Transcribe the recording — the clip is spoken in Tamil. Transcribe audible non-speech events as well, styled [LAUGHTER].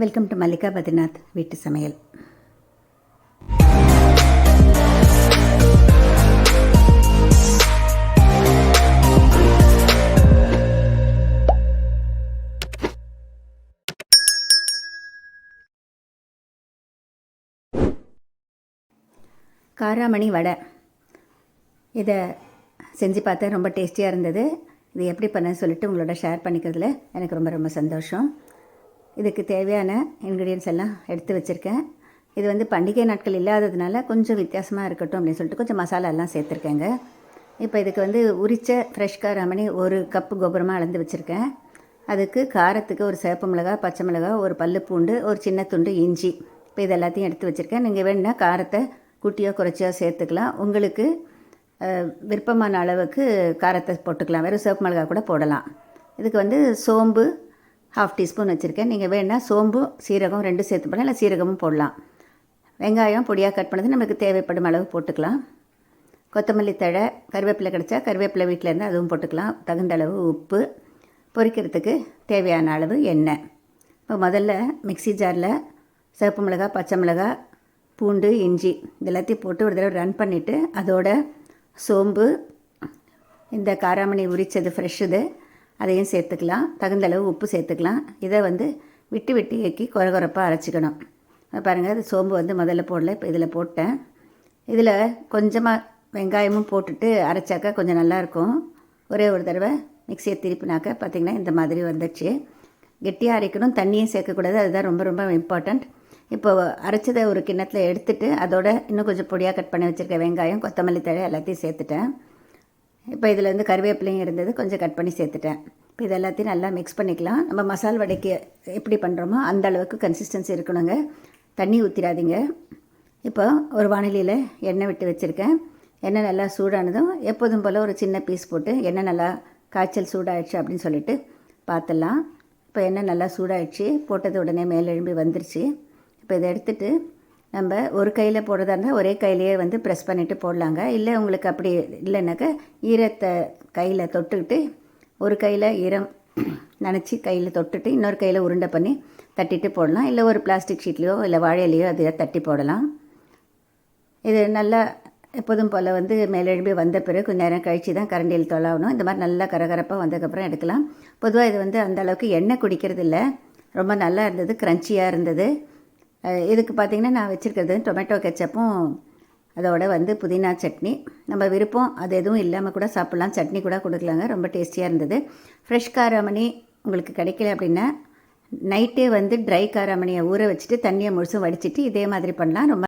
வெல்கம் டு மல்லிகா பத்ரிநாத் வீட்டு சமையல் காராமணி வடை. இதை செஞ்சு பார்த்தேன் ரொம்ப டேஸ்டியாக இருந்தது. இது எப்படி பண்ணேன்னு சொல்லிட்டு உங்களோட ஷேர் பண்ணிக்கிறதுல எனக்கு ரொம்ப ரொம்ப சந்தோஷம். இதுக்கு தேவையான இன்க்ரீடியன்ஸ் எல்லாம் எடுத்து வச்சுருக்கேன். இது வந்து பண்டிகை நாட்கள் இல்லாததுனால கொஞ்சம் வித்தியாசமாக இருக்கட்டும் அப்படின்னு சொல்லிட்டு கொஞ்சம் மசாலா எல்லாம் சேர்த்துருக்கேங்க. இப்போ இதுக்கு வந்து உரித்த ஃப்ரெஷ் காராமணி ஒரு கப்பு கோபுரமாக அளந்து வச்சுருக்கேன். அதுக்கு காரத்துக்கு ஒரு சேப்பு மிளகா பச்சை மிளகா ஒரு பல்லு பூண்டு ஒரு சின்ன துண்டு இஞ்சி. இப்போ இது எல்லாத்தையும் எடுத்து வச்சுருக்கேன். நீங்கள் வேணுன்னா காரத்தை குட்டியோ குறைச்சியோ சேர்த்துக்கலாம். உங்களுக்கு விருப்பமான அளவுக்கு காரத்தை போட்டுக்கலாம். வெறும் சேப்பு மிளகா கூட போடலாம். இதுக்கு வந்து சோம்பு ஹாஃப் டீஸ்பூன் வச்சுருக்கேன். நீங்கள் வேணால் சோம்பு சீரகம் ரெண்டும் சேர்த்து போடலாம். இல்லை சீரகமும் போடலாம். வெங்காயம் பொடியாக கட் பண்ணது நமக்கு தேவைப்படும் அளவு போட்டுக்கலாம். கொத்தமல்லி தழை கருவேப்பிலை கிடச்சா கருவேப்பிலை வீட்டில் இருந்தால் அதுவும் போட்டுக்கலாம். தகுந்த அளவு உப்பு. பொரிக்கிறதுக்கு தேவையான அளவு எண்ணெய். இப்போ முதல்ல மிக்ஸி ஜாரில் சிவப்பு மிளகாய் பச்சை மிளகாய் பூண்டு இஞ்சி இது எல்லாத்தையும் போட்டு ஒரு தடவை ரன் பண்ணிவிட்டு அதோட சோம்பு இந்த காராமணி உரித்தது ஃப்ரெஷ் இது அதையும் சேர்த்துக்கலாம். தகுந்த அளவு உப்பு சேர்த்துக்கலாம். இதை வந்து விட்டு விட்டு இயக்கி குறகுறப்பாக அரைச்சிக்கணும். பாருங்கள் அது சோம்பு வந்து முதல்ல போடல இப்போ இதில் போட்டேன். இதில் கொஞ்சமாக வெங்காயமும் போட்டுட்டு அரைச்சாக்கா கொஞ்சம் நல்லாயிருக்கும் ஒரே ஒரு தடவை மிக்சியை திருப்பினாக்க பார்த்திங்கன்னா இந்த மாதிரி வந்துடுச்சு கெட்டியாக அரைக்கணும் தண்ணியும் சேர்க்கக்கூடாது அதுதான் ரொம்ப ரொம்ப இம்பார்ட்டண்ட் இப்போ அரைச்சதை ஒரு கிண்ணத்தில் எடுத்துட்டு அதோட இன்னும் கொஞ்சம் பொடியாக கட் பண்ணி வச்சுருக்க வெங்காயம் கொத்தமல்லி தழை எல்லாத்தையும் சேர்த்துட்டேன். இப்போ இதில் வந்து கருவேப்பிலையும் இருந்தது. கொஞ்சம் கட் பண்ணி சேர்த்துட்டேன். இப்போ இது எல்லாத்தையும் நல்லா மிக்ஸ் பண்ணிக்கலாம். நம்ம மசால் வடைக்கு எப்படி பண்ணுறோமோ அந்த அளவுக்கு கன்சிஸ்டன்சி இருக்கணுங்க. தண்ணி ஊற்றிடாதீங்க இப்போ ஒரு வானிலையில் எண்ணெய் விட்டு வச்சுருக்கேன். எண்ணெய் நல்லா சூடானதும் எப்போதும் போல் ஒரு சின்ன பீஸ் போட்டு எண்ணெய் நல்லா காய்ச்சல் சூடாயிடுச்சு அப்படின்னு சொல்லிட்டு பார்த்துடலாம் இப்போ எண்ணெய் நல்லா சூடாயிடுச்சு. போட்டது உடனே மேலெழும்பி வந்துருச்சு. இப்போ இதை எடுத்துகிட்டு நம்ம ஒரு கையில் போடுறதா இருந்தால் ஒரே கையிலேயே வந்து ப்ரெஸ் பண்ணிவிட்டு போடலாங்க. இல்லை உங்களுக்கு அப்படி இல்லைனாக்கா ஈரத்தை கையில் தொட்டுக்கிட்டு ஒரு கையில் ஈரம் [CLEARS THROAT] நனைச்சி கையில் தொட்டுட்டு இன்னொரு கையில் உருண்டை பண்ணி தட்டிட்டு போடலாம். இல்லை ஒரு பிளாஸ்டிக் ஷீட்லேயோ இல்லை வாழையிலையோ அதை தட்டி போடலாம். இது நல்லா எப்போதும் போல் வந்து மேலெழும்பி வந்த பிறகு கொஞ்சம் நேரம் கழித்து தான் கரண்டியில் தொலாவணும். இந்த மாதிரி நல்லா கரகரப்பாக வந்ததுக்கப்புறம் எடுக்கலாம். பொதுவாக இது வந்து அந்தளவுக்கு எண்ணெய் குடிக்கிறது இல்லை ரொம்ப நல்லா இருந்தது க்ரன்ச்சியாக இருந்தது. இதுக்கு பார்த்திங்கன்னா நான் வச்சுருக்கிறது டொமேட்டோ கெச்சப்பும் அதோட வந்து புதினா சட்னி. நம்ம விருப்பம் அது எதுவும் இல்லாமல் கூட சாப்பிட்லாம். சட்னி கூட கொடுக்கலாங்க. ரொம்ப டேஸ்டியாக இருந்தது. ஃப்ரெஷ் காராமணி உங்களுக்கு கிடைக்கல அப்படின்னா நைட்டே வந்து ட்ரை காராமணியை ஊற வச்சுட்டு தண்ணியை முழுசும் வடிச்சிட்டு இதே மாதிரி பண்ணலாம். ரொம்ப